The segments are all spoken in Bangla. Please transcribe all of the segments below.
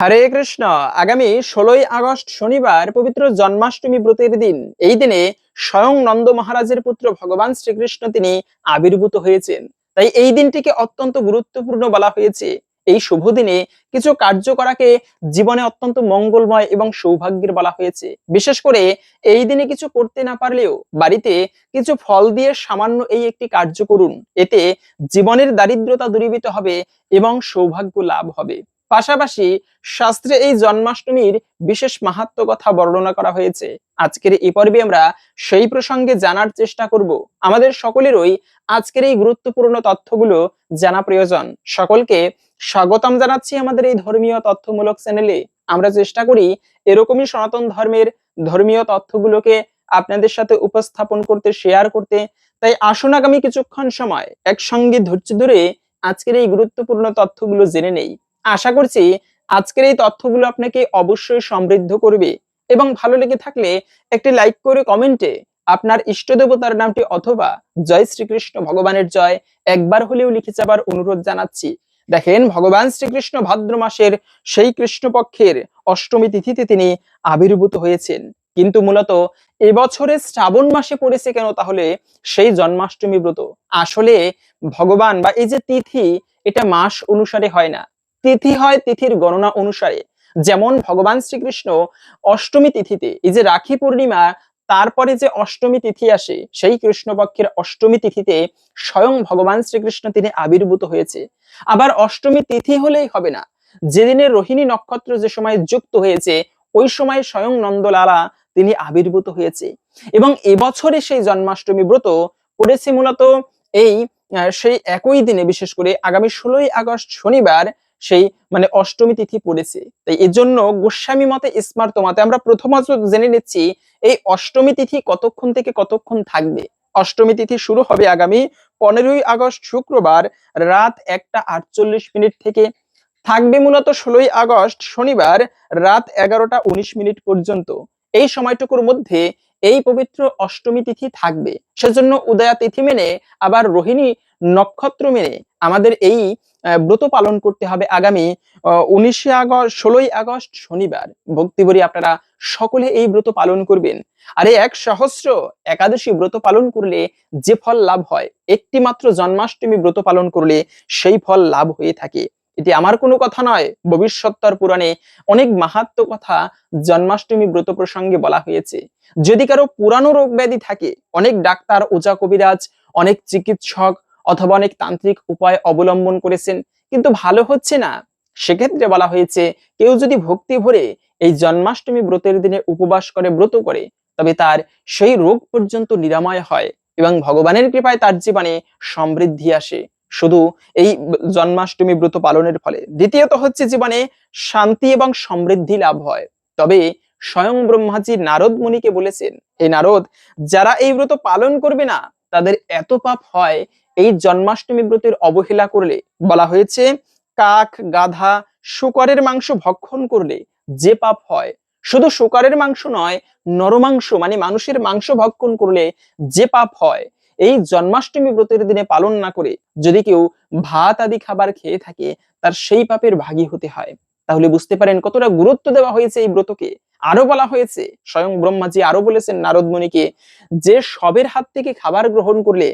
হরে কৃষ্ণ। আগামী ষোলোই আগস্ট শনিবার পবিত্র জন্মাষ্টমী ব্রতের দিন। এই দিনে স্বয়ং নন্দ মহারাজের পুত্র ভগবান শ্রীকৃষ্ণ তিনি আবির্ভূত হয়েছেন। তাই এই দিনটিকে অত্যন্ত গুরুত্বপূর্ণ বলা হয়েছে। এই শুভ দিনে কিছু কার্য করাকে জীবনে অত্যন্ত মঙ্গলময় এবং সৌভাগ্যের বলা হয়েছে। বিশেষ করে এই দিনে কিছু করতে না পারলেও বাড়িতে কিছু ফল দিয়ে সামান্য এই একটি কার্য করুন। এতে জীবনের দারিদ্রতা দূরীভূত হবে এবং সৌভাগ্য লাভ হবে। পাশাপাশি শাস্ত্রে এই জন্মাষ্টমীর বিশেষ মাহাত্ম কথা বর্ণনা করা হয়েছে। আজকের এই পর্বে আমরা সেই প্রসঙ্গে জানার চেষ্টা করব। আমাদের সকলেরই আজকের এই গুরুত্বপূর্ণ তথ্যগুলো জানা প্রয়োজন। সকলকে স্বাগতম জানাচ্ছি আমাদের এই ধর্মীয় তথ্যমূলক চ্যানেলে। আমরা চেষ্টা করি এরকমই সনাতন ধর্মের ধর্মীয় তথ্যগুলোকে আপনাদের সাথে উপস্থাপন করতে শেয়ার করতে। তাই আসুন আগামী কিছুক্ষণ সময় একসঙ্গে ধৈর্য ধরে আজকের এই গুরুত্বপূর্ণ তথ্যগুলো জেনে নেই। আশা করছি আজকের এই তথ্যগুলো আপনাকে অবশ্যই সমৃদ্ধ করবে এবং ভালো লেগে থাকলে একটি লাইক করে কমেন্টে আপনার ইষ্ট দেবতার নামটি অথবা জয় শ্রীকৃষ্ণ ভগবানের জয় একবার হলেও লিখে যাবার অনুরোধ জানাচ্ছি। দেখেন, ভগবান শ্রীকৃষ্ণ ভাদ্র মাসের সেই কৃষ্ণপক্ষের অষ্টমী তিথিতে তিনি আবির্ভূত হয়েছেন। কিন্তু মূলত এবছরে শ্রাবণ মাসে পড়েছে কেন তাহলে সেই জন্মাষ্টমী ব্রত? আসলে ভগবান বা এই যে তিথি, এটা মাস অনুসারে হয় না। তিথি হয় তিথির গণনা অনুসারে। যেমন ভগবান শ্রীকৃষ্ণ অষ্টমী তিথিতে এই যে রাখি পূর্ণিমা, তারপরে যে অষ্টমী তিথি আসে, সেই কৃষ্ণপক্ষের অষ্টমী তিথিতে স্বয়ং ভগবান শ্রীকৃষ্ণ তিনি আবির্ভূত হয়েছে। আবার অষ্টমী তিথি হলেই হবে না। যেদিনে রোহিণী নক্ষত্র যে সময় যুক্ত হয়েছে, ওই সময় স্বয়ং নন্দলালা তিনি আবির্ভূত হয়েছে। এবং এবছরে সেই জন্মাষ্টমী ব্রত পড়েছে মূলত এই সেই একই দিনে, বিশেষ করে আগামী ষোলোই আগস্ট শনিবার সেই মানে অষ্টমী তিথি পড়েছে। তাই এর জন্য গোস্বামী মতে স্মার্ত মতে আমরা প্রথমত জেনে নিচ্ছি, এই অষ্টমী তিথি কতক্ষণ থেকে কতক্ষণ থাকবে? অষ্টমী তিথি শুরু হবে আগামী পনেরোই আগস্ট শুক্রবার রাত একটা আটচল্লিশ মিনিট থেকে। থাকবে মূলত ষোলোই আগস্ট শনিবার রাত এগারোটা উনিশ মিনিট পর্যন্ত। এই সময়টুকুর মধ্যে এই পবিত্র অষ্টমী তিথি থাকবে। সেজন্য উদয়া তিথি মেনে, আবার রোহিণী নক্ষত্র মেনে আমাদের এই ব্রত পালন করতে হবে আগামী উনিশে আগস্ট, ষোলোই আগস্ট শনিবার। ভক্তিবরী আপনারা সকলে এই ব্রত পালন করবেন। আর এক সহস্র একাদশী ব্রত পালন করলে যে ফল লাভ হয়, একটি মাত্র জন্মাষ্টমী ব্রত পালন করলে সেই ফল লাভ হয়ে থাকে। এটি আমার কোনো কথা নয়, ভবিষ্যত্তর পুরাণে অনেক মাহাত্ম কথা জন্মাষ্টমী ব্রত প্রসঙ্গে বলা হয়েছে। যদি কারও পুরানো রোগ ব্যাধি থাকে, অনেক ডাক্তার, ওজা কবিরাজ, অনেক চিকিৎসক অথবা অনেক তান্ত্রিক উপায় অবলম্বন করেছেন, কিন্তু ভালো হচ্ছে না। সেক্ষেত্রে বলা হয়েছে, কেউ যদি ভক্তি ভরে এই জন্মাষ্টমী ব্রতের দিনে উপবাস করে, ব্রত করে, তবে তার সেই রোগ পর্যন্ত নিরাময় হয় এবং ভগবানের কৃপায় তার জীবনে সমৃদ্ধি আসে। শুধু এই জন্মাষ্টমী ব্রত পালনের ফলে। দ্বিতীয়ত হচ্ছে জীবনে শান্তি এবং সমৃদ্ধি লাভ হয়। তবে স্বয়ং ব্রহ্মাজি নারদ মুনিকে বলেছেন এই নারদ, যারা এই ব্রত পালন করবে না, তাদের এত পাপ হয় এই জন্মাষ্টমী ব্রতের অবহেলা করলে, বলা হয়েছে, কাক, গাধা, শুকরের মাংস ভক্ষণ করলে যে পাপ হয়, শুধু শুকরের মাংস নয়, নরমাংস মানে মানুষের মাংস ভক্ষণ করলে যে পাপ হয়, এই জন্মাষ্টমী ব্রতের দিনে পালন না করে যদি কেউ ভাত আদি খাবার খেয়ে থাকে, তার সেই পাপের ভাগী হতে হয়। তাহলে বুঝতে পারেন কতটা গুরুত্ব দেওয়া হয়েছে এই ব্রতকে। আরও বলা হয়েছে, স্বয়ং ব্রহ্মাজি আরও বলেছেন নারদ মুনিকে, যে সবের হাত থেকে খাবার গ্রহণ করলে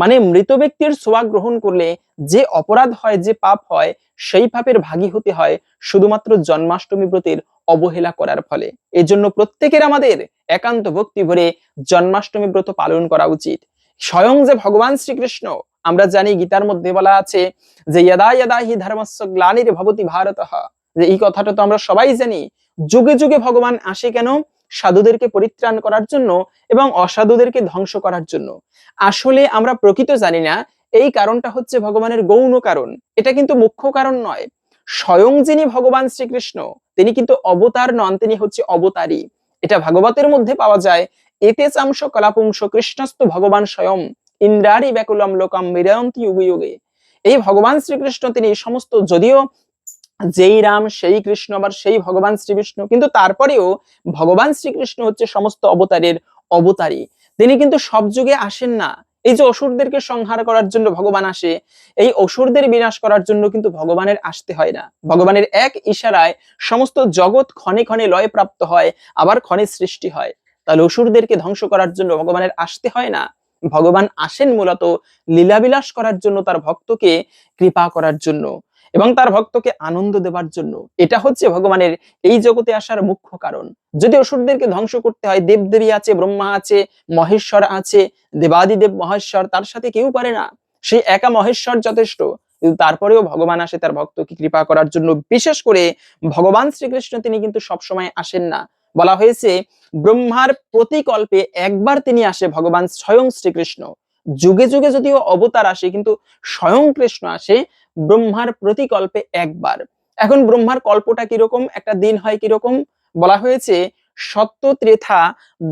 মানে মৃত ব্যক্তির সোয়া গ্রহণ করলে যে অপরাধ হয়, যে পাপ হয়, সেই পাপের ভাগী হতে হয় শুধুমাত্র জন্মাষ্টমী ব্রতের অবহেলা করার ফলে। এই জন্য প্রত্যেকের আমাদের একান্ত ভক্তি ভরে জন্মাষ্টমী ব্রত পালন করা উচিত। স্বয়ং যে ভগবান শ্রীকৃষ্ণ, আমরা জানি গীতার মধ্যে বলা আছে যে যদা যদা হি ধর্মস্য গ্লানির ভবতি ভারত। যে এই কথাটা তো আমরা সবাই জানি। যুগে যুগে ভগবান আসে কেন? সাধুদেরকে পরিত্রাণ করার জন্য এবং অসাধুদেরকে ধ্বংস করার জন্য। আসলে আমরা প্রকৃত জানি না, এই কারণটা হচ্ছে ভগবানের গৌণ কারণ। এটা কিন্তু মুখ্য কারণ নয়। স্বয়ং যিনি ভগবান শ্রীকৃষ্ণ, তিনি কিন্তু অবতার নন, তিনি হচ্ছে অবতারী। এটা ভাগবতের মধ্যে পাওয়া যায়, এতে চাংশ কলাপুংশ কৃষ্ণস্থ ভগবান স্বয়ং ইন্দ্রারি ব্যাকুলম লোকম বিরয়ন্তি যুগে যুগে এই ভগবান শ্রীকৃষ্ণ তিনি সমস্ত, যদিও যেই রাম, সেই কৃষ্ণ আবার সেই ভগবান শ্রীবিষ্ণু কিন্তু তারপরেও ভগবান শ্রীকৃষ্ণ হচ্ছে সমস্ত অবতারের অবতারী। তিনি কিন্তু সব যুগে আসেন না। এই যে অসুরদেরকে সংহার করার জন্য ভগবান আসে, এই অসুরদের বিনাশ করার জন্য কিন্তু ভগবানের আসতে হয় না। ভগবানের এক ইশারায় সমস্ত জগৎ ক্ষণে ক্ষণে লয় প্রাপ্ত হয়, আবার ক্ষণে সৃষ্টি হয়। তাহলে অসুরদেরকে ধ্বংস করার জন্য ভগবানের আসতে হয় না। ভগবান আসেন মূলত লীলাবিলাস করার জন্য তার ভক্তকে কৃপা করার জন্য। এবং তার ভক্তকে আনন্দ দেবার জন্য। এটা হচ্ছে ভগবানের এই জগতে আসার মুখ্য কারণ। যদি অসুরদেরকে ধ্বংস করতে হয়, দেবদেবী আছে, ব্রহ্মা আছে, মহেশ্বর আছে, দেবাদিদেব মহেশ্বর, তার সাথে কেউ পারে না। সেই একা মহেশ্বর যথেষ্ট, কিন্তু তারপরেও ভগবান আসে তার ভক্তকে কৃপা করার জন্য। বিশেষ করে ভগবান শ্রীকৃষ্ণ তিনি কিন্তু সবসময় আসেন না। বলা হয়েছে, ব্রহ্মার প্রতিকল্পে একবার তিনি আসে, ভগবান স্বয়ং শ্রীকৃষ্ণ। যুগে যুগে যদিও অবতার আসে, কিন্তু স্বয়ং কৃষ্ণ আসে ব্রহ্মার প্রতিকল্পে একবার। এখন ব্রহ্মার কল্পটা কীরকম? একটা দিন হয় কীরকম? বলা হয়েছে, সত্য ত্রেথা,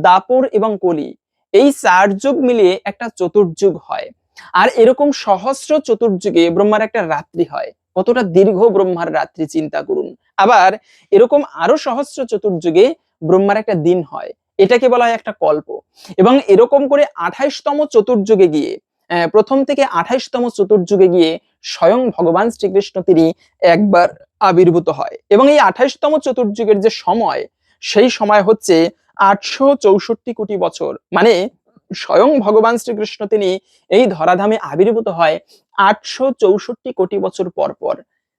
দাপর এবং কলি। এই চার যুগ মিলিয়ে একটা চতুর্যুগ হয়। আর এরকম সহস্র চতুর্যুগে ব্রহ্মার একটা রাত্রি হয়। কতটা দীর্ঘ ব্রহ্মার রাত্রি, চিন্তা করুন। আবার এরকম আরও সহস্র চতুর্যুগে ব্রহ্মার একটা দিন হয়। এটাকে বলা হয় একটা কল্প। এবং এরকম করে আঠাইশতম চতুর্যুগে গিয়ে প্রথম থেকে আঠাইশতম চতুর্যুগে গিয়ে স্বয়ং ভগবান শ্রীকৃষ্ণ তিনি একবার আবির্ভূত হয়। এবং এই আঠাইশতম চতুর্যুগের যে সময়, সেই সময় হচ্ছে আটশো চৌষট্টি কোটি বছর। মানে স্বয়ং ভগবান শ্রীকৃষ্ণ তিনি এই ধরাধামে আবির্ভূত হয় আটশো চৌষট্টি কোটি বছর পর পর।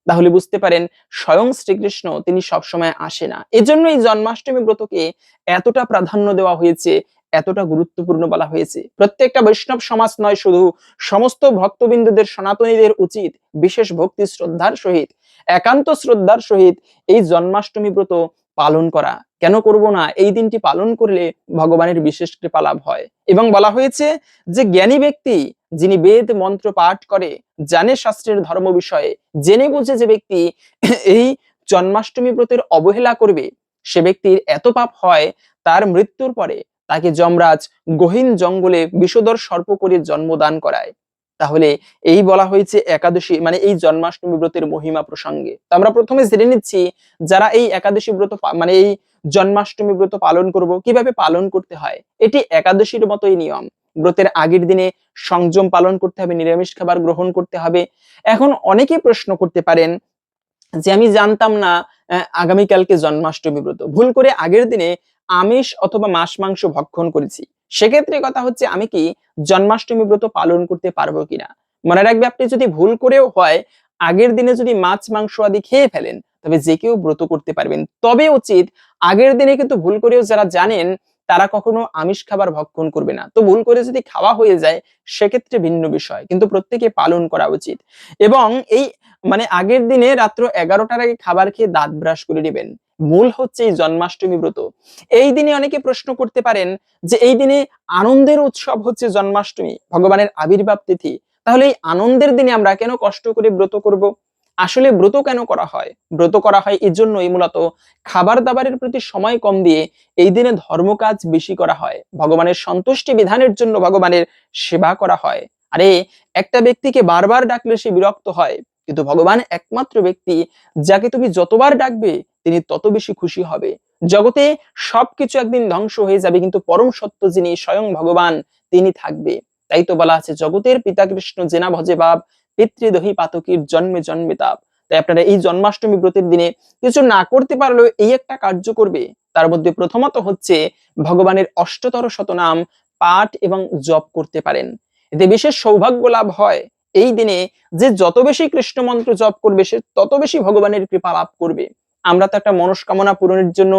তাহলে বুঝতে পারেন, স্বয়ং শ্রীকৃষ্ণ তিনি সবসময় আসে না। এজন্য এই জন্মাষ্টমী ব্রতকে এতটা প্রাধান্য দেওয়া হয়েছে এতটা গুরুত্বপূর্ণ বলা হয়েছে। প্রত্যেকটা বৈষ্ণব সমাজ নয়, শুধু সমস্ত ভক্তবিন্দুদের, সনাতনীদের উচিত বিশেষ ভক্তি শ্রদ্ধার সহিত, একান্ত শ্রদ্ধার সহিত এই জন্মাষ্টমী ব্রত পালন করা। কেন করব না? এই দিনটি পালন করলে ভগবানের বিশেষ কৃপা লাভ হয়। এবং বলা হয়েছে যে, জ্ঞানী ব্যক্তি যিনি বেদ মন্ত্র পাঠ করে, জানে শাস্ত্রের ধর্ম বিষয়ে, জেনে বুঝে যে ব্যক্তি এই জন্মাষ্টমী ব্রতের অবহেলা করবে, সে ব্যক্তির এত পাপ হয়, তার মৃত্যুর পরে তাকে যমরাজ গহীন জঙ্গলে বিষধর সর্প করে জন্মদান করায়। তাহলে এই বলা হয়েছে একাদশী মানে এই জন্মাষ্টমী ব্রতের মহিমা প্রসঙ্গে। তো আমরা প্রথমে জেনে নিচ্ছি যারা এই একাদশী ব্রত মানে এই জন্মাষ্টমী ব্রত পালন করব, কীভাবে পালন করতে হয়? এটি একাদশীর মতোই নিয়ম। ব্রতের আগের দিনে সংযম পালন করতে হবে, নিরামিষ খাবার গ্রহণ করতে হবে। এখন অনেকে প্রশ্ন করতে পারেন যে, আমি জানতাম না আগামীকালকে জন্মাষ্টমী ব্রত। ভুল করে আগের দিনে আমিষ অথবা মাছ মাংস ভক্ষণ করেছি। সেক্ষেত্রে কথা হচ্ছে আমি কি জন্মাষ্টমী ব্রত পালন করতে পারব কিনা? মনে রাখবে আপনি যদি ভুল করেও হয়, আগের দিনে যদি মাছ মাংস আদি খেয়ে ফেলেন, তবে যে কেউ ব্রত করতে পারবেন। তবে উচিত আগের দিনে কিন্তু ভুল করেও যারা জানেন, তারা কখনো আমিষ খাবার ভক্ষণ করবে না। তো ভুল করে যদি খাওয়া হয়ে যায়, সেক্ষেত্রে ভিন্ন বিষয়। কিন্তু প্রত্যেকে পালন করা উচিত। এবং এই মানে আগের দিনে রাত্র এগারোটার আগে খাবার খেয়ে দাঁত ব্রাশ করে নেবেন। মূল হচ্ছে এই জন্মাষ্টমী ব্রত। এই দিনে অনেকে প্রশ্ন করতে পারেন যে এই দিনে আনন্দের উৎসব হচ্ছে জন্মাষ্টমী, ভগবানের আবির্ভাব তিথি। তাহলে এই আনন্দের দিনে আমরা কেন কষ্ট করে ব্রত করব? আসলে ব্রত কেন করা হয়? ব্রত করা হয় এই জন্যই মূলত খাবার দাবারের প্রতি সময় কম দিয়ে এই দিনে ধর্মকাজ বেশি করা হয়। ভগবানের সন্তুষ্টি বিধানের জন্য ভগবানের সেবা করা হয়। আরে, একটা ব্যক্তিকে বারবার ডাকলে সে বিরক্ত হয়। কিন্তু ভগবান একমাত্র ব্যক্তি যাকে তুমি যতবার ডাকবে, তিনি তত বেশি খুশি হবে। জগতে সবকিছু একদিন ধ্বংস হয়ে যাবে, কিন্তু পরম সত্য যিনি স্বয়ং ভগবান, তিনি থাকবে। তাই তো বলা আছে, জগতের পিতা কৃষ্ণ জেনা ভজে বাপ পিতৃদহী পাতকীর জন্মে জন্মে তাপ। তাই আপনারা এই জন্মাষ্টমী ব্রতের দিনে কিছু না করতে পারলেও এই একটা কার্য করবে। তার মধ্যে প্রথমত হচ্ছে ভগবানের অষ্টতর শতনাম পাঠ এবং জপ করতে পারেন। এতে বিশেষ সৌভাগ্য লাভ হয়। এই দিনে যে যত বেশি কৃষ্ণ মন্ত্র জপ করবে, সে তত বেশি ভগবানের কৃপা লাভ করবে। আমরা তো একটা মনস্কামনা পূরণের জন্য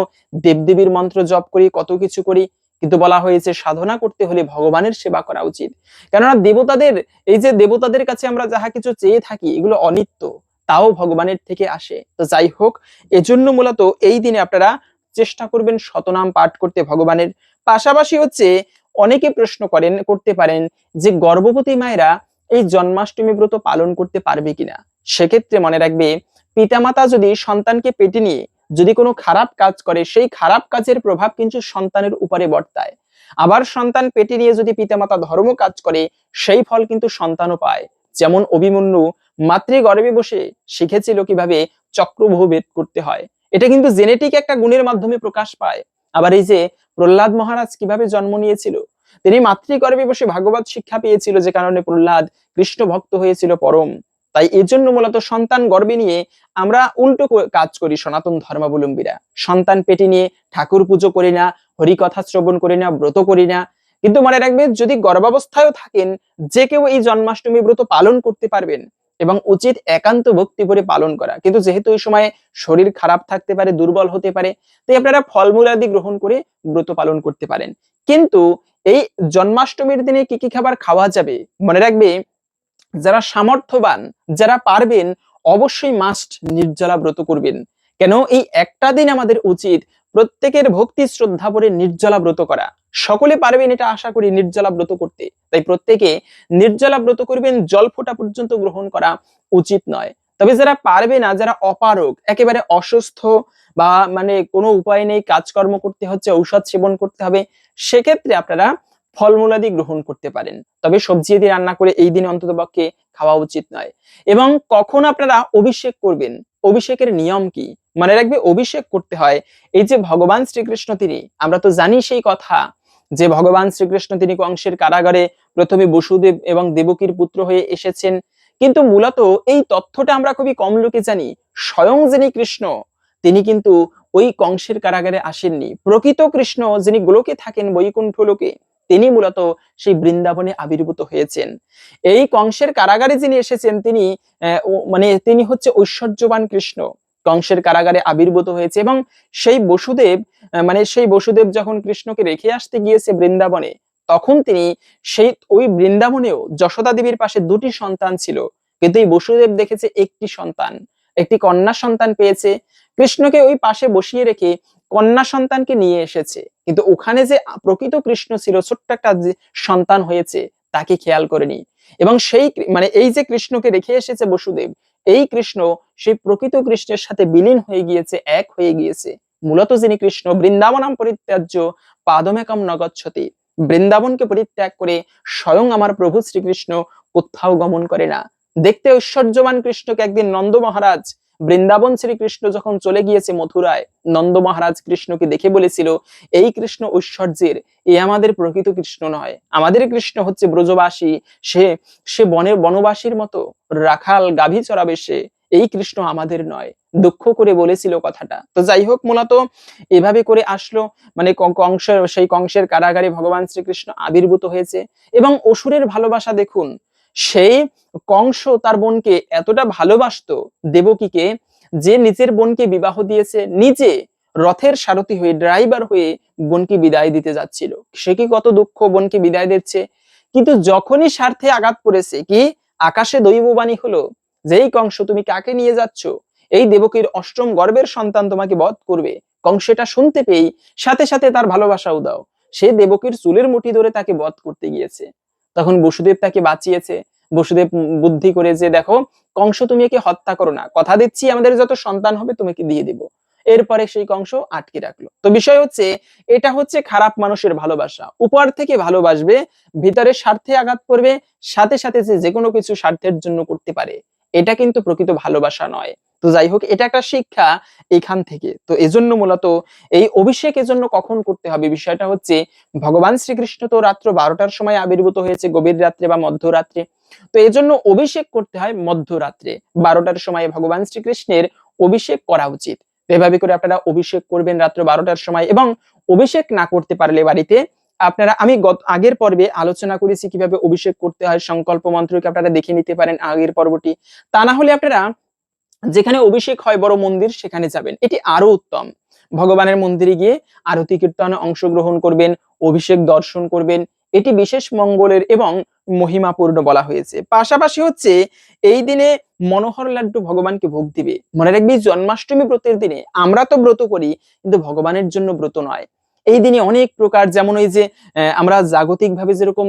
দেবদেবীর মন্ত্র জপ করি, কত কিছু করি, কিন্তু বলা হয়েছে সাধনা করতে হলে ভগবানের সেবা করা উচিত। কেননা দেবতাদের, এই যে দেবতাদের কাছে আমরা যাহা কিছু চেয়ে থাকি, এগুলো অনিত্য, তাও ভগবানের থেকে আসে। তো যাই হোক, এজন্য মূলত এই দিনে আপনারা চেষ্টা করবেন শতনাম পাঠ করতে ভগবানের। পাশাপাশি হচ্ছে অনেকে প্রশ্ন করেন, করতে পারেন যে গর্ভবতী মায়েরা এই জন্মাষ্টমী ব্রত পালন করতে পারবে কিনা? সেক্ষেত্রে মনে রাখবে, পিতামাতা যদি সন্তানকে পেটে নিয়ে যদি কোনো খারাপ কাজ করে, সেই খারাপ কাজের প্রভাব কিন্তু সন্তানের উপরে বর্তায়। আবার সন্তান পেটে নিয়ে যদি পিতামাতা ধর্ম কাজ করে, সেই ফল কিন্তু সন্তানও পায়। যেমন অভিমন্যু মাতৃগর্ভে বসে শিখেছিল কীভাবে চক্রবহ ভেদ করতে হয়। এটা কিন্তু জেনেটিক একটা গুণের মাধ্যমে প্রকাশ পায়। আবার এই যে প্রহ্লাদ মহারাজ কীভাবে জন্ম নিয়েছিল তিনি মাতৃগর্ভে বসে ভাগবত শিক্ষা পেয়েছিল, যে কারণে প্রহ্লাদ কৃষ্ণ ভক্ত হয়েছিল পরম। তাই এজন্য জন্য মূলত সন্তান গর্বে নিয়ে আমরা উল্টো কাজ করি সনাতন ধর্মাবলম্বীরা। সন্তান পেটে নিয়ে ঠাকুর পুজো করি না, হরিকথা শ্রবণ করি না, ব্রত করি না। কিন্তু মনে রাখবেন, যদি গর্ভাবস্থায়ও থাকেন, যে কেউ এই জন্মাষ্টমী ব্রত পালন করতে পারবেন এবং উচিত একান্ত ভক্তি করে পালন করা। কিন্তু যেহেতু এই সময় শরীর খারাপ থাকতে পারে, দুর্বল হতে পারে, তাই আপনারা ফলমূল আদি গ্রহণ করে ব্রত পালন করতে পারেন। কিন্তু এই জন্মাষ্টমীর দিনে কি কি খাবার খাওয়া যাবে মনে রাখবে? যারা সামর্থ্যবান, যারা পারবেন, অবশ্যই মাস্ট নির্জলা ব্রত করবেন। কেন? এই একটা দিন আমাদের উচিত প্রত্যেকের ভক্তি শ্রদ্ধা করে নির্জলা ব্রত করা। সকলে পারবেন এটা আশা করি নির্জলা ব্রত করতে। তাই প্রত্যেকে নির্জলা ব্রত করবেন, জল ফোঁটা পর্যন্ত গ্রহণ করা উচিত নয়। তবে যারা পারবে না, যারা অপারক একেবারে অসুস্থ বা মানে কোনো উপায় নেই, কাজকর্ম করতে হচ্ছে, ঔষধ সেবন করতে হবে, সেক্ষেত্রে আপনারা ফলমূলাদি গ্রহণ করতে পারেন। তবে সবজি দিয়ে রান্না করে এই দিনে অন্তত পক্ষে খাওয়া উচিত নয়। এবং কখন আপনারা অভিষেক করবেন? অভিষেকের নিয়ম কি? মনে রাখবে অভিষেক করতে হয়। এই যে ভগবান শ্রীকৃষ্ণ তিনি, আমরা তো জানি সেই কথা। যে ভগবান শ্রীকৃষ্ণ তিনি কংসের কারাগারে প্রথমে বসুদেব এবং দেবকীর পুত্র হয়ে এসেছেন। কিন্তু মূলত এই তথ্যটা আমরা খুবই কম লোকে জানি। স্বয়ং যিনি কৃষ্ণ, তিনি কিন্তু ওই কংসের কারাগারে আসেননি। প্রকৃত কৃষ্ণ যিনি গোলকে থাকেন বৈকুণ্ঠ লোকে, তিনি মূলত সেই বৃন্দাবনে আবির্ভূত হয়েছেন। এই কংসের কারাগারে যিনি এসেছেন, তিনি মানে তিনি হচ্ছে ঐশ্বর্যবান কৃষ্ণ। কংসের কারাগারে আবির্ভূত হয়েছে এবং সেই বসুদেব মানে সেই বসুদেব যখন কৃষ্ণকে রেখে আসতে গিয়েছে বৃন্দাবনে, তখন তিনি সেই, ওই বৃন্দাবনেও যশোদা দেবীর পাশে দুটি সন্তান ছিল। কিন্তু এই বসুদেব দেখেছে একটি সন্তান, একটি কন্যা সন্তান পেয়েছে। কৃষ্ণকে ওই পাশে বসিয়ে রেখে কন্যা সন্তানকে নিয়ে এসেছে। কিন্তু ওখানে যে প্রকৃত কৃষ্ণ ছিল, ছোট্ট একটা সন্তান হয়েছে, তাকে খেয়াল করেনি। এবং সেই মানে এই যে কৃষ্ণকে রেখে এসেছে বসুদেব এই কৃষ্ণ, সেই প্রকৃত কৃষ্ণের সাথে বিলীন হয়ে গিয়েছে, এক হয়ে গিয়েছে। মূলত যিনি কৃষ্ণ, বৃন্দাবনাম পরিত্যাজ্য পাদমেকম নগচ্ছতি। বৃন্দাবনকে পরিত্যাগ করে স্বয়ং আমার প্রভু শ্রীকৃষ্ণ কোথাও গমন করে না। দেখতে ঐশ্বর্যবান কৃষ্ণকে একদিন নন্দ মহারাজ বৃন্দাবন শ্রীকৃষ্ণ যখন চলে গিয়েছে মথুরায়, নন্দ মহারাজ কৃষ্ণকে দেখে বলেছিল, এই কৃষ্ণ ঐশ্বর্যের, এ আমাদের প্রকৃত কৃষ্ণ নয়। আমাদের কৃষ্ণ হচ্ছে ব্রজবাসী। সে সে বনের বনবাসীর মতো রাখাল গাভী চড়াবে সে। এই কৃষ্ণ আমাদের নয়। দুঃখ করে বলেছিল কথাটা। তো যাই হোক, মূলত এভাবে করে আসলো। মানে কংসের সেই কংসের কারাগারে ভগবান শ্রীকৃষ্ণ আবির্ভূত হয়েছে। এবং অসুরের ভালোবাসা দেখুন সেই কংস তার বোনকে এতটা ভালোবাসতো দেবকীকে যে নিজের বোনকে বিবাহ দিয়েছে, নিজে রথের সারথি হয়ে ড্রাইভার হয়ে বোনকে বিদায় দিতে যাচ্ছিল। সে কি কত দুঃখ বোনকে বিদায় দিচ্ছে? কিন্তু যখনই স্বার্থে আঘাত পড়েছে কি আকাশে দৈববাণী হলো যেই কংস, তুমি কাকে নিয়ে যাচ্ছ? এই দেবকীর অষ্টম গর্বের সন্তান তোমাকে বধ করবে। কংস এটা শুনতে পেয়েই সাথে সাথে তার ভালোবাসা উদাও সে দেবকীর চুলের মুঠি ধরে তাকে বধ করতে গিয়েছে। তখন বসুদেব তাকে বাঁচিয়েছে। বসুদেব বুদ্ধি করে যে, দেখো, কংস তুমি একে হত্যা করো না। কথা দিচ্ছি, আমাদের যত সন্তান হবে তোমাকে দিয়ে দিব। এরপরে সেই কংস আটকে রাখল। তো বিষয় হচ্ছে, এটা হচ্ছে খারাপ মানুষের ভালোবাসা। উপর থেকে ভালোবাসবে, ভিতরে স্বার্থে আঘাত করবে, সাথে সাথে যে যে কোনো কিছু স্বার্থের জন্য করতে পারে। এটা কিন্তু প্রকৃত ভালোবাসা নয়। তো যাই হোক, এটা একটা শিক্ষা এখান থেকে। তো এজন্য মূলত এই অভিষেক এজন্য কখন করতে হবে? বিষয়টা হচ্ছে, ভগবান শ্রীকৃষ্ণ তো রাত্র বারোটার সময় আবির্ভূত হয়েছে গভীর রাত্রে বা মধ্যরাত্রে। তো এজন্য অভিষেক করতে হয় মধ্যরাত্রে। বারোটার সময় ভগবান শ্রীকৃষ্ণের অভিষেক করা উচিত। এভাবে করে আপনারা অভিষেক করবেন রাত্র বারোটার সময় এবং অভিষেক না করতে পারলে বাড়িতে আপনারা, আমি গত, আগের পর্বে আলোচনা করেছি কীভাবে অভিষেক করতে হয়, সংকল্প মন্ত্রকে আপনারা দেখে নিতে পারেন আগের পর্বটি। তা না হলে আপনারা যেখানে অভিষেক হয় বড় মন্দির, সেখানে যাবেন। এটি আরও উত্তম। ভগবানের মন্দিরে গিয়ে আরতি কীর্তনে অংশগ্রহণ করবেন, অভিষেক দর্শন করবেন। এটি বিশেষ মঙ্গলের এবং মহিমাপূর্ণ বলা হয়েছে। পাশাপাশি হচ্ছে, এই দিনে মনোহর লাড্ডু ভগবানকে ভোগ দিবে। মনে রাখবি, জন্মাষ্টমী ব্রতের দিনে আমরা তো ব্রত করি, কিন্তু ভগবানের জন্য ব্রত নয়। এই দিনে অনেক প্রকার, যেমন ওই যে আমরা জাগতিক ভাবে যেরকম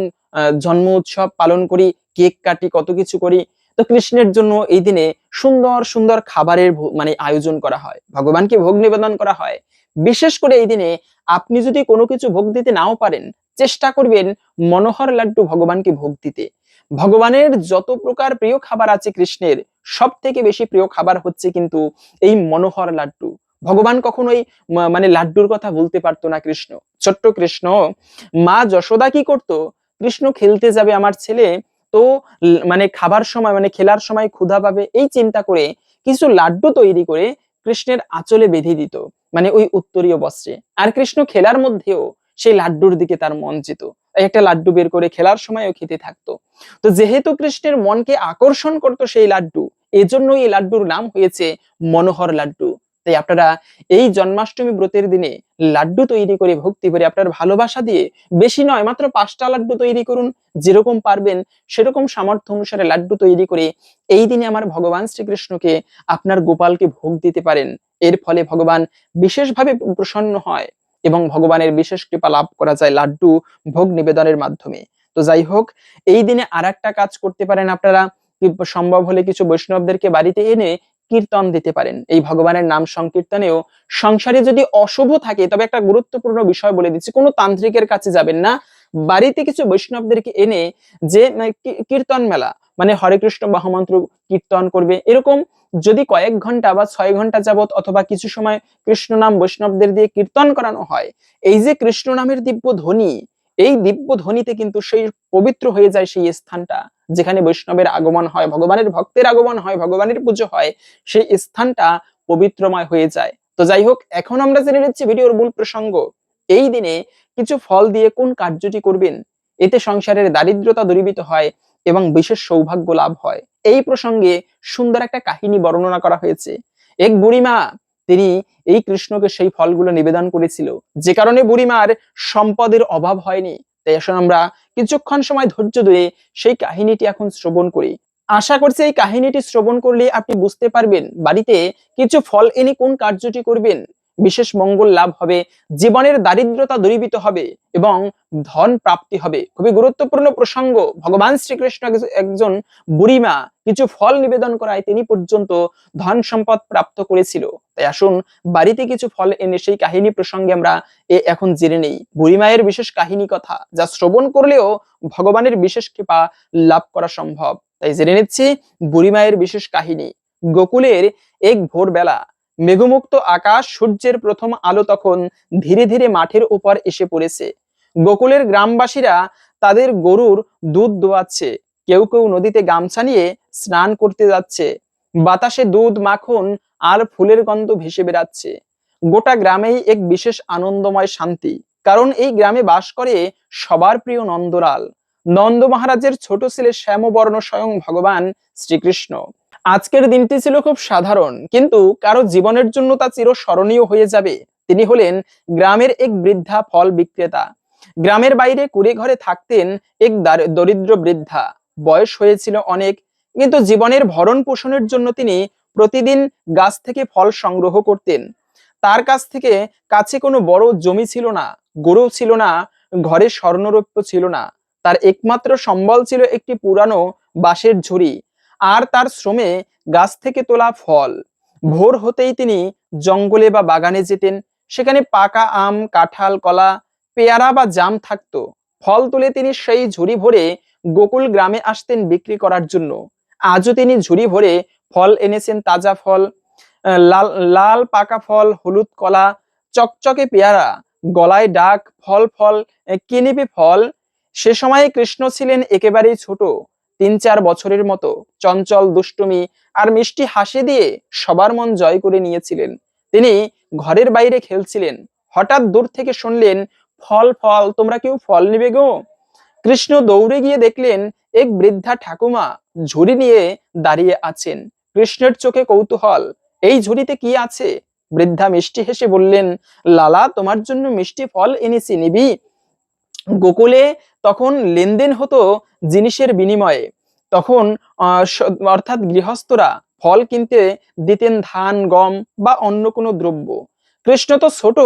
জন্ম উৎসব পালন করি, কেক কাটি কত কিছু করি তো কৃষ্ণের জন্য এই দিনে সুন্দর সুন্দর খাবারের মানে আয়োজন করা হয়। ভগবানকে ভোগ নিবেদন করা হয়। বিশেষ করে এই দিনে আপনি যদি কোনো কিছু ভোগ দিতে নাও পারেন, চেষ্টা করবেন মনোহর লাড্ডু ভগবানকে ভোগ দিতে। ভগবানের যত প্রকার প্রিয় খাবার আছে কৃষ্ণের সব থেকে বেশি প্রিয় খাবার হচ্ছে কিন্তু এই মনোহর লাড্ডু। ভগবান কখনোই মানে লাড্ডুর কথা বলতে পারতো না কৃষ্ণ। ছোট্ট কৃষ্ণ, মা যশোদা কি করত? কৃষ্ণ খেলতে যাবে আমার ছেলে মানে খাবার সময় মানে খেলার সময় ক্ষুধা পাবে এই চিন্তা করে কিছু লাড্ডু তৈরি করে কৃষ্ণের আঁচলে বেঁধে দিত মানে ওই উত্তরীয় বস্ত্রে। আর কৃষ্ণ খেলার মধ্যেও সেই লাড্ডুর দিকে তার মন যেত। একটা লাড্ডু বের করে খেলার সময়ও খেতে থাকতো। তো যেহেতু কৃষ্ণের মনকে আকর্ষণ করতো সেই লাড্ডু এজন্য এই লাড্ডুর নাম হয়েছে মনোহর লাড্ডু। তাই আপনারা এই জন্মাষ্টমী ব্রতের দিনে লাড্ডু তৈরি করে ভক্তি করে আপনার ভালোবাসা দিয়ে বেশি নয়, মাত্র পাঁচটা লাড্ডু তৈরি করুন, যেরকম পারবেন সেরকম সামর্থ্য অনুসারে লাড্ডু তৈরি করে এই দিনে আমার ভগবান শ্রীকৃষ্ণকে আপনার গোপালকে ভোগ দিতে পারেন। এর ফলে ভগবান বিশেষভাবে প্রসন্ন হয় এবং ভগবানের বিশেষ কৃপা লাভ করা যায় লাড্ডু ভোগ নিবেদনের মাধ্যমে। তো যাই হোক, এই দিনে আর কাজ করতে পারেন আপনারা। সম্ভব হলে কিছু বৈষ্ণবদেরকে বাড়িতে এনে কীর্তন দিতে পারেন। এই ভগবানের নাম সংকীর্তনেও সংসারে যদি অশুভ থাকে তবে একটা গুরুত্বপূর্ণ বিষয় বলে দিচ্ছি কোনো তান্ত্রিকের কাছে যাবেন না। বাড়িতে কিছু বৈষ্ণবদেরকে এনে যে মানে, কীর্তন মেলা মানে হরে কৃষ্ণ মহামন্ত্র কীর্তন করবে এরকম যদি কয়েক ঘণ্টা বা ছয় ঘণ্টা যাবত অথবা কিছু সময় কৃষ্ণ নাম বৈষ্ণবদের দিয়ে কীর্তন করানো হয় এই যে কৃষ্ণ নামের দিব্য ধ্বনি এই দিব্য ধ্বনিতে কিন্তু সেই পবিত্র হয়ে যায় সেই স্থানটা। যেখানে বৈষ্ণবের আগমন হয়, ভগবানের ভক্তের আগমন হয়, ভগবানের পুজো হয়, সেই স্থানটা পবিত্রময় হয়ে যায়। তো যাই হোক এখন আমরা জেনে নিচ্ছি ভিডিওর মূল প্রসঙ্গ। এই দিনে কিছু ফল দিয়ে কোন কার্যটি করবেন? এতে সংসারের দারিদ্রতা দূরীভূত হয় এবং বিশেষ সৌভাগ্য লাভ হয়। এই প্রসঙ্গে সুন্দর একটা কাহিনী বর্ণনা করা হয়েছে। এক বুড়িমা, তিনি এই কৃষ্ণকে সেই ফলগুলো নিবেদন করেছিল। যে কারণে বুড়িমার সম্পদের অভাব হয়নি। তাই আসলে আমরা কিছুক্ষণ সময় ধৈর্য ধরে সেই কাহিনীটি এখন শ্রবণ করি। আশা করছি এই কাহিনীটি শ্রবণ করলে আপনি বুঝতে পারবেন বাড়িতে কিছু ফল এনে কোন কার্যটি করবেন। বিশেষ মঙ্গল লাভ হবে, জীবনের দারিদ্রতা দূরীভূত হবে এবং ধন প্রাপ্তি হবে। খুবই গুরুত্বপূর্ণ প্রসঙ্গ। ভগবান শ্রীকৃষ্ণ একজন বুড়িমা কিছু ফল নিবেদন করায় তিনি পর্যন্ত ধন সম্পদ প্রাপ্ত করেছিল। তাই আসুন, বাড়িতে কিছু ফল এনে সেই কাহিনী প্রসঙ্গে আমরা এ এখন জেনে নেই। বুড়িমায়ের বিশেষ কাহিনী কথা, যা শ্রবণ করলেও ভগবানের বিশেষ কৃপা লাভ করা সম্ভব। তাই জেনে নিচ্ছি, বুড়িমায়ের বিশেষ কাহিনী। গোকুলের এক ভোরবেলা মেঘমুক্ত আকাশ সূর্যের প্রথম আলো তখন ধীরে ধীরে মাঠের উপর এসে পড়েছে। গোকুলের গ্রামবাসীরা তাদের গরুর দুধ দোয়াচ্ছে। কেউ কেউ নদীতে গামছা নিয়ে স্নান করতে যাচ্ছে। বাতাসে দুধ, মাখন আর ফুলের গন্ধ ভেসে বেড়াচ্ছে। গোটা গ্রামেই এক বিশেষ আনন্দময় শান্তি। কারণ এই গ্রামে বাস করে সবার প্রিয় নন্দলাল। নন্দ মহারাজের ছোট ছেলে শ্যামবর্ণ স্বয়ং ভগবান শ্রীকৃষ্ণ। আজকের দিনটি ছিল খুব সাধারণ, কিন্তু কারও জীবনের জন্য তা চিরস্মরণীয় হয়ে যাবে। তিনি হলেন গ্রামের এক বৃদ্ধা ফল বিক্রেতা। গ্রামের বাইরে কুড়ে ঘরে থাকতেন এক দার- দরিদ্র বৃদ্ধা। বয়স হয়েছিল অনেক, কিন্তু জীবনের ভরণ পোষণের জন্য তিনি প্রতিদিন গাছ থেকে ফল সংগ্রহ করতেন। তার কাছ থেকে কাছে কোনো বড় জমি ছিল না, গরু ছিল না, ঘরে স্বর্ণরৌপ্য ছিল না। তার একমাত্র সম্বল ছিল একটি পুরানো বাঁশের ঝুড়ি। আর তার শ্রমে গাছ থেকে তোলা ফল। ভোর হতেই তিনি জঙ্গলে বা বাগানে যেতেন। সেখানে পাকা আম কাঁঠাল কলা পেয়ারা বা জাম থাকতো। ফল তুলে তিনি সেই ঝুড়ি ভরে গোকুল গ্রামে আসতেন বিক্রি করার জন্য। আজও তিনি ঝুড়ি ভরে ফল এনেছেন তাজা ফল লাল লাল পাকা ফল হলুদ কলা চকচকে পেয়ারা গলায় ডাক ফল ফল আহ, কি ফল। সে সময়ে কৃষ্ণ ছিলেন একেবারেই ছোট। তিন চার বছরের মতো চঞ্চল, দুষ্টুমি আর মিষ্টি হাসি দিয়ে সবার মন জয় করে নিয়েছিলেন। তিনি ঘরের বাইরে খেলছিলেন। হঠাৎ দূর থেকে শুনলেন, ফল ফল, তোমরা কেউ ফল নিবে গো? কৃষ্ণ দৌড়ে গিয়ে দেখলেন, এক বৃদ্ধা ঠাকুমা ঝুড়ি নিয়ে দাঁড়িয়ে আছেন। কৃষ্ণের চোখে কৌতূহল, এই ঝুড়িতে কি আছে? বৃদ্ধা মিষ্টি হেসে বললেন, লালা, তোমার জন্য মিষ্টি ফল এনেছি, নিবি? গোকুলে তখন লেনদেন হতো জিনিসের বিনিময়ে। তখন অর্থাৎ গৃহস্থরা ফল কিনতে দিতেন ধান, গম বা অন্য কোনো দ্রব্য। কৃষ্ণ তো ছোট,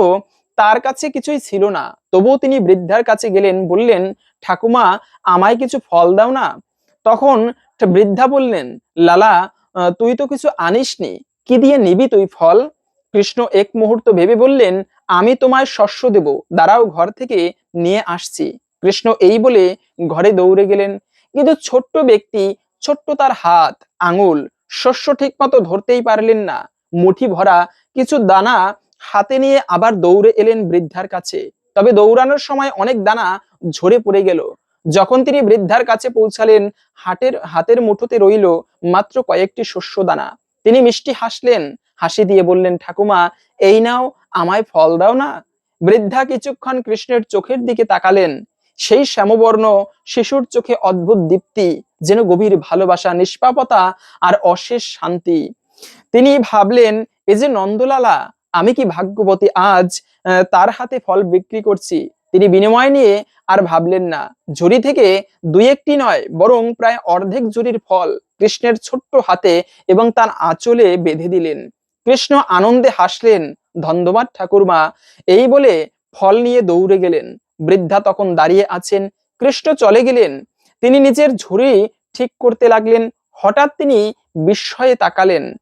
তার কাছে কিছুই ছিল না। তবুও তিনি বৃদ্ধার কাছে গেলেন, বললেন, ঠাকুমা, আমায় কিছু ফল দাও না? তখন বৃদ্ধা বললেন, লালা তুই তো কিছু আনিসনি, কি দিয়ে নিবি তুই ফল? কৃষ্ণ এক মুহূর্ত ভেবে বললেন, আমি তোমায় শস্য দেব, দাঁড়াও ঘর থেকে নিয়ে আসছি। কৃষ্ণ এই বলে ঘরে দৌড়ে গেলেন। কিন্তু ছোট্ট ব্যক্তি, ছোট্ট তার হাত, আঙুল শস্য ঠিক মতো ধরতেই পারলেন না। মুঠি ভরা কিছু দানা হাতে নিয়ে আবার দৌড়ে এলেন বৃদ্ধার কাছে। তবে দৌড়ানোর সময় অনেক দানা ঝরে পড়ে গেল। যখন তিনি বৃদ্ধার কাছে পৌঁছালেন, হাটের, হাতের মুঠোতে রইল মাত্র কয়েকটি শস্য দানা। তিনি মিষ্টি হাসলেন, হাসি দিয়ে বললেন, ঠাকুমা, এই নাও, আমায় ফল দাও না? বৃদ্ধা কিছুক্ষণ কৃষ্ণের চোখের দিকে তাকালেন। সেই শ্যামবর্ণ শিশুর চোখে অদ্ভুত দীপ্তি, যেন গভীর ভালোবাসা, নিষ্পাপতা আর অশেষ শান্তি। তিনি ভাবলেন, এ যে নন্দলালা, আমি কি ভাগ্যবতী আজ তার হাতে ফল বিক্রি করছি? তিনি বিনিময় নিয়ে আর ভাবলেন না। ঝুড়ি থেকে দুই একটি নয়, বরং প্রায় অর্ধেক ঝুড়ির ফল কৃষ্ণের ছোট্ট হাতে এবং তার আঁচলে বেঁধে দিলেন। কৃষ্ণ আনন্দে হাসলেন, ধন্যবাদ ঠাকুরমা। এই বলে ফল নিয়ে দৌড়ে গেলেন। বৃদ্ধা তখন দাঁড়িয়ে আছেন। কৃষ্ণ চলে গেলেন। তিনি নিজের ঝুড়ি ঠিক করতে লাগলেন। হঠাৎ তিনি বিস্ময়ে তাকালেন।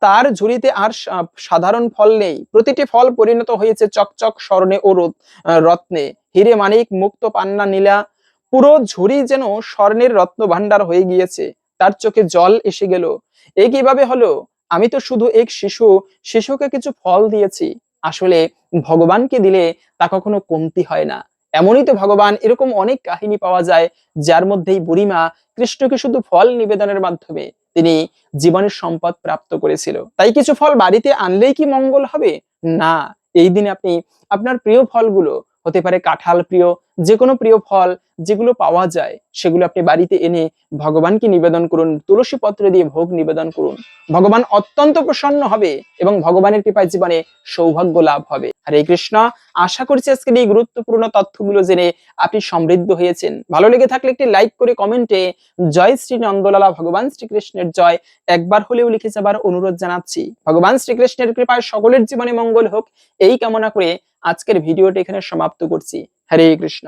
তার ঝুড়িতে আর সাধারণ ফল নেই। প্রতিটি ফল পরিণত হয়েছে চকচক স্বর্ণে ও রত- রত্নে। হিরে মানিক, মুক্ত পান্না নীলা, পুরো ঝুড়ি যেন স্বর্ণের রত্ন ভান্ডার হয়ে গিয়েছে। তার চোখে জল এসে গেল। এ কীভাবে হলো? আমি তো শুধু এক শিশু, শিশুকে কিছু ফল দিয়েছি। আসলে ভগবানকে দিলে তা কখনো কমতি হয় না। এমনই তো ভগবান, এরকম অনেক কাহিনী পাওয়া যায় যার মধ্যেই বুড়িমা কৃষ্ণকে শুধু ফল নিবেদনের মাধ্যমে তিনি জীবনের সম্পদ প্রাপ্ত করেছিল। তাই কিছু ফল বাড়িতে আনলেই কি মঙ্গল হবে? না, এই দিনে আপনি, আপনার প্রিয় ফলগুলো হতে পারে কাঁঠাল প্রিয় যে কোনো প্রিয় ফল যেগুলো পাওয়া যায়, সেগুলো আপনি বাড়িতে এনে ভগবানকে নিবেদন করুন, তুলসী পত্র দিয়ে ভোগ নিবেদন করুন। ভগবান অত্যন্ত প্রসন্ন হবে এবং ভগবানের কৃপায় জীবনে সৌভাগ্য লাভ হবে। হরে কৃষ্ণ, আশা করছি আজকের এই গুরুত্বপূর্ণ তথ্যগুলো জেনে আপনি সমৃদ্ধ হয়েছেন। ভালো লেগে থাকলে একটি লাইক করে কমেন্টে, জয় শ্রী নন্দলালা, ভগবান শ্রীকৃষ্ণের জয়। একবার হলেও লিখে যাবার অনুরোধ জানাচ্ছি। ভগবান শ্রীকৃষ্ণের কৃপায় সকলের জীবনে মঙ্গল হোক। এই কামনা করে আজকের ভিডিওটি এখানে সমাপ্ত করছি। হরে কৃষ্ণ।